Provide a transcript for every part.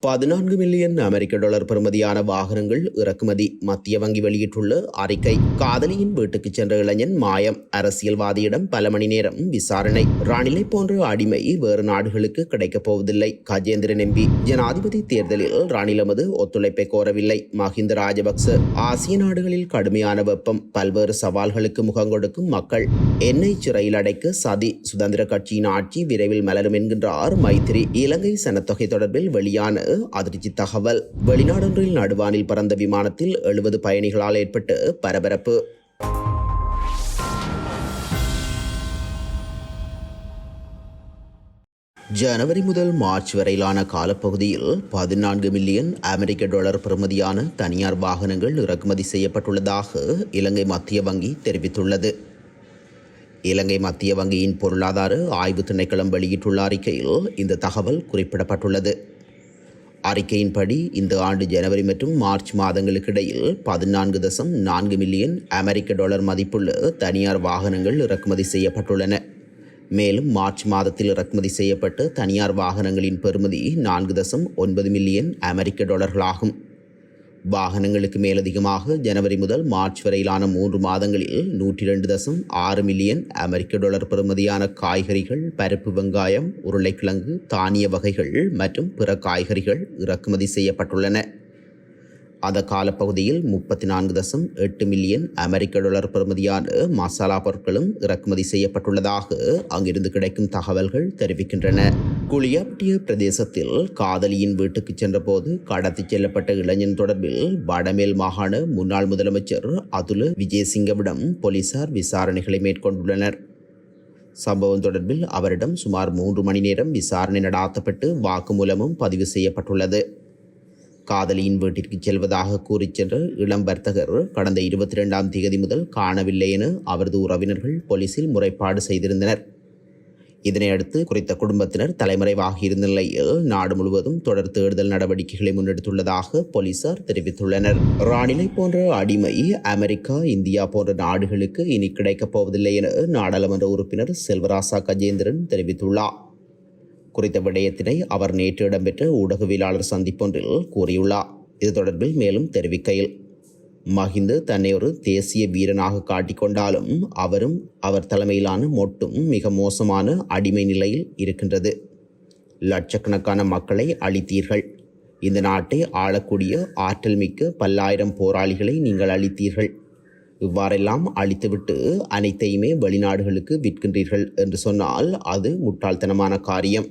பதினான்கு மில்லியன் அமெரிக்க டாலர் பெறுமதியான வாகனங்கள் இறக்குமதி மத்திய வங்கி வெளியிட்டுள்ள அறிக்கை. காதலியின் வீட்டுக்கு சென்ற இளைஞன் மாயம். அரசியல்வாதியிடம் பல மணி நேரம் விசாரணை. ராணிலை போன்ற அடிமை வேறு நாடுகளுக்கு கிடைக்கப் போவதில்லை. கஜேந்திரன் எம்பி ஜனாதிபதி தேர்தலில் ராணிலமது ஒத்துழைப்பை கோரவில்லை. மஹிந்த ராஜபக்ச ஆசிய நாடுகளில் கடுமையான வெப்பம். பல்வேறு சவால்களுக்கு முகம் கொடுக்கும் மக்கள். எண்ணெய் சிறையில் அடைக்க சதி. சுதந்திர கட்சியின் ஆட்சி விரைவில் மலரும் என்கின்றார் மைத்திரி. இலங்கை சனத்தொகை தொடர்பில் வெளியான அதிர்ச்சி தகவல். வெளிநாடொன்றில் நடுவானில் பறந்த விமானத்தில் எழுபது பயணிகளால் ஏற்பட்டு பரபரப்பு. ஜனவரி முதல் மார்ச் வரையிலான காலப்பகுதியில் பதினான்கு மில்லியன் அமெரிக்க டாலர் பெறுமதியான தனியார் வாகனங்கள் இறக்குமதி செய்யப்பட்டுள்ளதாக இலங்கை மத்திய வங்கி தெரிவித்துள்ளது. இலங்கை மத்திய வங்கியின் பொருளாதார ஆய்வு திணைக்களம் வெளியிட்டுள்ள அறிக்கையில் இந்த தகவல் குறிப்பிடப்பட்டுள்ளது. அறிக்கையின்படி இந்த ஆண்டு ஜனவரி மற்றும் மார்ச் மாதங்களுக்கு இடையில் பதினான்கு தசம் நான்கு மில்லியன் அமெரிக்க டாலர் மதிப்புள்ள தனியார் வாகனங்கள் இறக்குமதி செய்யப்பட்டுள்ளன. மேலும் மார்ச் மாதத்தில் இறக்குமதி செய்யப்பட்ட தனியார் வாகனங்களின் பெறுமதி நான்கு தசம் ஒன்பது மில்லியன் அமெரிக்க டாலர்களாகும். வாகனங்களுக்கு மேலதிகமாக ஜனவரி முதல் மார்ச் வரையிலான மூன்று மாதங்களில் நூற்றி ரெண்டு தசம் ஆறு மில்லியன் அமெரிக்க டாலர் பெறுமதியான காய்கறிகள் பருப்பு வெங்காயம் உருளைக்கிழங்கு தானிய வகைகள் மற்றும் பிற காய்கறிகள் இறக்குமதி செய்யப்பட்டுள்ளன. அந்த காலப்பகுதியில் முப்பத்தி நான்கு தசம் எட்டு மில்லியன் அமெரிக்க டாலர் பெறுமதியான மசாலா பொருட்களும் இறக்குமதி செய்யப்பட்டுள்ளதாக அங்கிருந்து கிடைக்கும் தகவல்கள் தெரிவிக்கின்றன. குளியாப்டிய பிரதேசத்தில் காதலியின் வீட்டுக்கு சென்றபோது கடத்திச் செல்லப்பட்ட இளைஞன் தொடர்பில் வடமேல் மாகாண முன்னாள் முதலமைச்சர் அதுல விஜயசிங்கவிடம் போலீசார் விசாரணைகளை மேற்கொண்டுள்ளனர். சம்பவம் தொடர்பில் அவரிடம் சுமார் மூன்று மணி நேரம் விசாரணை நடாத்தப்பட்டு வாக்குமூலமும் பதிவு செய்யப்பட்டுள்ளது. காதலியின் வீட்டிற்கு செல்வதாக கூறிச் சென்ற இளம் வர்த்தகர் கடந்த இருபத்தி ரெண்டாம் தேதி முதல் காணவில்லை என அவரது உறவினர்கள் போலீசில் முறைப்பாடு செய்திருந்தனர். இதனையடுத்து குறித்த குடும்பத்தினர் தலைமறைவாகியிருந்த நிலையில் நாடு முழுவதும் தொடர் தேடுதல் நடவடிக்கைகளை முன்னெடுத்துள்ளதாக போலீசார் தெரிவித்துள்ளனர். ராணிலை போன்ற அடிமை அமெரிக்கா இந்தியா போன்ற நாடுகளுக்கு இனி கிடைக்கப் போவதில்லை என நாடாளுமன்ற உறுப்பினர் செல்வராசா கஜேந்திரன் தெரிவித்துள்ளார். குறித்த விடயத்தினை அவர் நேற்று இடம்பெற்ற ஊடகவியலாளர் சந்திப்பொன்றில் கூறியுள்ளார். இது தொடர்பில் மேலும் தெரிவிக்கையில் மஹிந்து தன்னை ஒரு தேசிய வீரனாக காட்டிக்கொண்டாலும் அவரும் அவர் தலைமையிலான மொட்டும் மிக மோசமான அடிமை நிலையில் இருக்கின்றது. லட்சக்கணக்கான மக்களை அழித்தீர்கள். இந்த நாட்டை ஆளக்கூடிய ஆற்றல் மிக்க பல்லாயிரம் போராளிகளை நீங்கள் அழித்தீர்கள். இவ்வாறெல்லாம் அழித்துவிட்டு அனைத்தையுமே வெளிநாடுகளுக்கு விற்கின்றீர்கள் என்று சொன்னால் அது முட்டாள்தனமான காரியம்.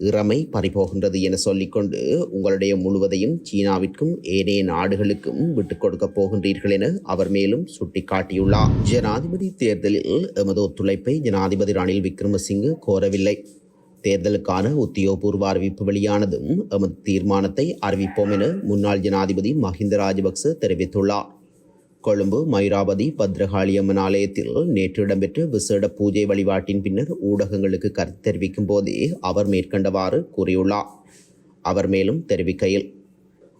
இறமை பறிபோகின்றது என சொல்லிக்கொண்டு உங்களுடைய முழுவதையும் சீனாவிற்கும் ஏனைய நாடுகளுக்கும் விட்டுக் கொடுக்கப் போகின்றீர்கள் என அவர் மேலும் சுட்டிக்காட்டியுள்ளார். ஜனாதிபதி தேர்தலில் எமது ஒத்துழைப்பை ஜனாதிபதி ரணில் விக்ரமசிங்கு கோரவில்லை. தேர்தலுக்கான உத்தியோகபூர்வ அறிவிப்பு வெளியானதும் எமது தீர்மானத்தை அறிவிப்போம் என முன்னாள் ஜனாதிபதி மஹிந்த ராஜபக்ச தெரிவித்துள்ளார். கொழும்பு மயூராவதி பத்ரகாளியம்மன் ஆலயத்தில் நேற்று இடம்பெற்ற விசேட பூஜை வழிபாட்டின் பின்னர் ஊடகங்களுக்கு கருத்து தெரிவிக்கும் போதே அவர் மேற்கண்டவாறு கூறியுள்ளார். அவர் மேலும் தெரிவிக்கையில்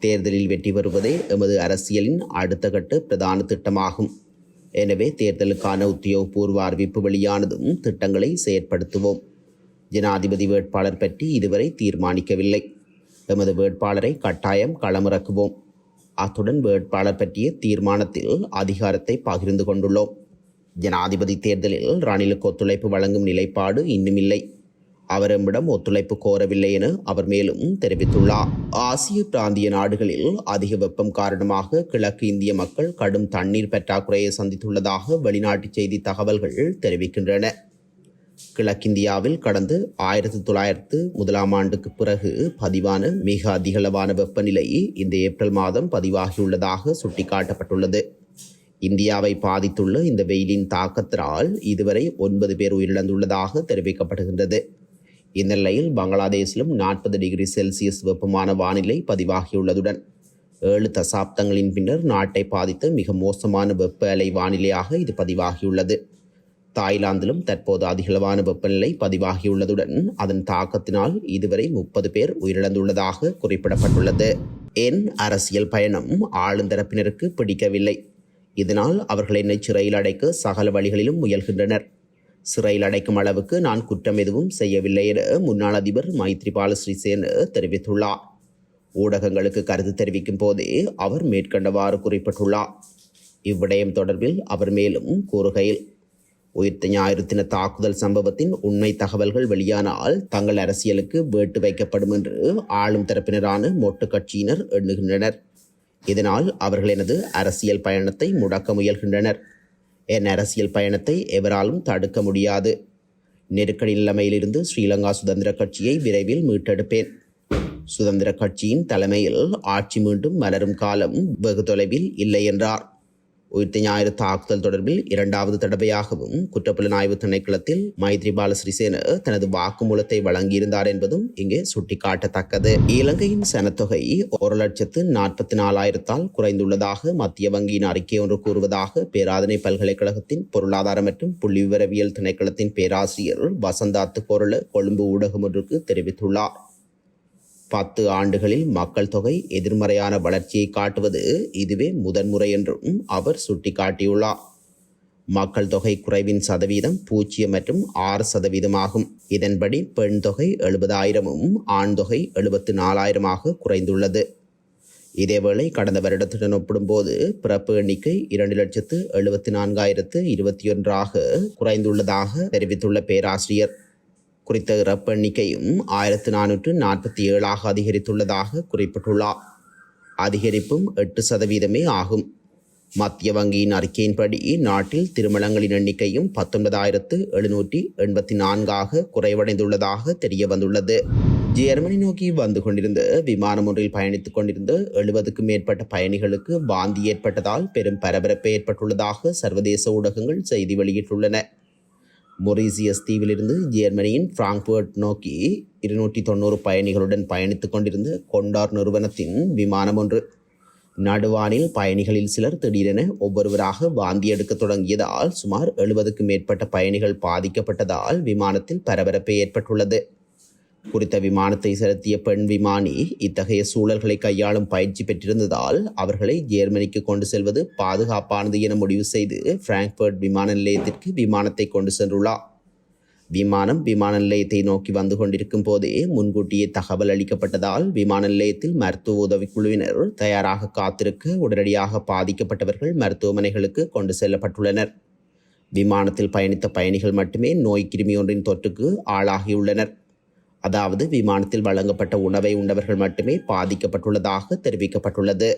தேர்தலில் வெற்றி பெறுவதே எமது அரசியலின் அடுத்த கட்ட பிரதான திட்டமாகும். எனவே தேர்தலுக்கான உத்தியோகபூர்வ அறிவிப்பு வெளியானதும் திட்டங்களை செயற்படுத்துவோம். ஜனாதிபதி வேட்பாளர் பற்றி இதுவரை தீர்மானிக்கவில்லை. எமது வேட்பாளரை கட்டாயம் களமிறக்குவோம். அத்துடன் வேட்பாளர் பற்றிய தீர்மானத்தில் அதிகாரத்தை பகிர்ந்து கொண்டுள்ளோம். ஜனாதிபதி தேர்தலில் ரணிலுக்கு ஒத்துழைப்பு வழங்கும் நிலைப்பாடு இன்னுமில்லை. அவரிடம் ஒத்துழைப்பு கோரவில்லை என அவர் மேலும் தெரிவித்துள்ளார். ஆசிய பிராந்திய நாடுகளில் அதிக வெப்பம் காரணமாக கிழக்கு இந்திய மக்கள் கடும் தண்ணீர் பற்றாக்குறையை சந்தித்துள்ளதாக வெளிநாட்டு செய்தி தகவல்கள் தெரிவிக்கின்றன. கிழக்கிந்தியாவில் கடந்த ஆயிரத்தி தொள்ளாயிரத்து முதலாம் ஆண்டுக்கு பிறகு பதிவான மிக அதிகளவான வெப்பநிலை இந்த ஏப்ரல் மாதம் பதிவாகியுள்ளதாக சுட்டிக்காட்டப்பட்டுள்ளது. இந்தியாவை பாதித்துள்ள இந்த வெயிலின் தாக்கத்தினால் இதுவரை ஒன்பது பேர் உயிரிழந்துள்ளதாக தெரிவிக்கப்படுகின்றது. இந்நிலையில் பங்களாதேஷிலும் நாற்பது டிகிரி செல்சியஸ் வெப்பமான வானிலை பதிவாகியுள்ளதுடன் ஏழு தசாப்தங்களின் பின்னர் நாட்டை பாதித்த மிக மோசமான வெப்ப அலை வானிலையாக இது பதிவாகியுள்ளது. தாய்லாந்திலும் தற்போது அதிகளவான வெப்பநிலை பதிவாகியுள்ளதுடன் அதன் தாக்கத்தினால் இதுவரை முப்பது பேர் உயிரிழந்துள்ளதாக குறிப்பிடப்பட்டுள்ளது. என் அரசியல் பயணம் ஆளுந்தரப்பினருக்கு பிடிக்கவில்லை. இதனால் அவர்கள் என்னை சிறையில் அடைக்க சகல வழிகளிலும் முயல்கின்றனர். சிறையில் அடைக்கும் அளவுக்கு நான் குற்றம் எதுவும் செய்யவில்லை என முன்னாள் அதிபர் மைத்ரிபால ஸ்ரீசேன தெரிவித்துள்ளார். ஊடகங்களுக்கு கருத்து தெரிவிக்கும் போதே அவர் மேற்கண்டவாறு குறிப்பிட்டுள்ளார். இவ்விடயம் தொடர்பில் அவர் மேலும் கூறுகையில் உயிர்த்த ஞாயிறு தாக்குதல் சம்பவத்தின் உண்மை தகவல்கள் வெளியானால் தங்கள் அரசியலுக்கு வேட்டு வைக்கப்படும் என்று ஆளும் தரப்பினரான மொட்டு கட்சியினர் எண்ணுகின்றனர். இதனால் அவர்கள் எனது அரசியல் பயணத்தை முடக்க முயல்கின்றனர். என் அரசியல் பயணத்தை எவராலும் தடுக்க முடியாது. நெருக்கடி நிலைமையிலிருந்து ஸ்ரீலங்கா சுதந்திர கட்சியை விரைவில் மீட்டெடுப்பேன். சுதந்திர கட்சியின் தலைமையில் ஆட்சி மீண்டும் மலரும் காலம் வெகு தொலைவில் இல்லை என்றார். உயிர்த்த ஞாயிறு தாக்குதல் தொடர்பில் இரண்டாவது தடவையாகவும் குற்றப்புலனாய்வு திணைக்களத்தில் மைத்ரிபால சிறிசேன தனது வாக்குமூலத்தை வழங்கியிருந்தார் என்பதும் இங்கே சுட்டிக்காட்டத்தக்கது. இலங்கையின் சனத்தொகை ஒரு லட்சத்து நாற்பத்தி நாலாயிரத்தால் குறைந்துள்ளதாக மத்திய வங்கியின் அறிக்கை ஒன்று கூறுவதாக பேராதனை பல்கலைக்கழகத்தின் பொருளாதார மற்றும் புள்ளிவிவரவியல் திணைக்களத்தின் பேராசிரியர் வசந்தாத்து பொருள கொழும்பு ஊடகம் ஒன்றுக்கு தெரிவித்துள்ளார். பத்து ஆண்டுகளில் மக்கள் தொகை எதிர்மறையான வளர்ச்சியை காட்டுவது இதுவே முதன்முறை என்றும் அவர் சுட்டிக்காட்டியுள்ளார். மக்கள் தொகை குறைவின் சதவீதம் பூஜ்ஜியம் மற்றும் ஆறு சதவீதமாகும். இதன்படி பெண் தொகை எழுபதாயிரமும் ஆண் தொகை எழுபத்து நாலாயிரமாக குறைந்துள்ளது. இதேவேளை கடந்த வருடத்துடன் ஒப்பிடும்போது பிறப்பு எண்ணிக்கை இரண்டு லட்சத்து எழுபத்தி நான்காயிரத்து இருபத்தி ஒன்றாக குறைந்துள்ளதாக தெரிவித்துள்ள பேராசிரியர். குறித்த இறப்பு எண்ணிக்கையும் ஆயிரத்து நானூற்று நாற்பத்தி ஏழாக அதிகரித்துள்ளதாக குறிப்பிட்டுள்ளார் அதிகரிப்பும் எட்டு சதவீதமே ஆகும். மத்திய வங்கியின் அறிக்கையின்படி நாட்டில் திருமணங்களின் எண்ணிக்கையும் பத்தொன்பதாயிரத்து எழுநூற்றி எண்பத்தி நான்காக குறைவடைந்துள்ளதாக தெரிய வந்துள்ளது ஜெர்மனி நோக்கி வந்து கொண்டிருந்த விமானம் ஒன்றில் பயணித்துக் கொண்டிருந்த எழுபதுக்கும் மேற்பட்ட பயணிகளுக்கு வாந்தி ஏற்பட்டதால் பெரும் பரபரப்பு ஏற்பட்டுள்ளதாக சர்வதேச ஊடகங்கள் செய்தி வெளியிட்டுள்ளன. மொரீசியஸ் தீவிலிருந்து ஜெர்மனியின் பிராங்க்பர்ட் நோக்கி இருநூற்றி தொண்ணூறு பயணிகளுடன் பயணித்துக் கொண்டிருந்த கொண்டார் நிறுவனத்தின் விமானம் ஒன்று. நடுவானில் பயணிகளில் சிலர் திடீரென ஒவ்வொருவராக வாந்தி எடுக்க தொடங்கியதால் சுமார் எழுபதுக்கும் மேற்பட்ட பயணிகள் பாதிக்கப்பட்டதால் விமானத்தில் பரபரப்பு ஏற்பட்டுள்ளது. குறித்த விமானத்தை செலுத்திய பெண் விமானி இத்தகைய சூழல்களை கையாளும் பயிற்சி பெற்றிருந்ததால் அவர்களை ஜெர்மனிக்கு கொண்டு செல்வது பாதுகாப்பானது என முடிவு செய்து பிராங்க்பர்ட் விமான நிலையத்திற்கு விமானத்தை கொண்டு சென்றுள்ளார். விமானம் விமான நிலையத்தை நோக்கி வந்து கொண்டிருக்கும் போதே முன்கூட்டியே தகவல் அளிக்கப்பட்டதால் விமான நிலையத்தில் மருத்துவ உதவிக்குழுவினர் தயாராக காத்திருக்க உடனடியாக பாதிக்கப்பட்டவர்கள் மருத்துவமனைகளுக்கு கொண்டு செல்லப்பட்டுள்ளனர். விமானத்தில் பயணித்த பயணிகள் மட்டுமே நோய் கிருமி ஒன்றின் தொற்றுக்கு ஆளாகியுள்ளனர். அதாவது விமானத்தில் வழங்கப்பட்ட உணவை உண்டவர்கள் மட்டுமே பாதிக்கப்பட்டுள்ளதாக தெரிவிக்கப்பட்டுள்ளது.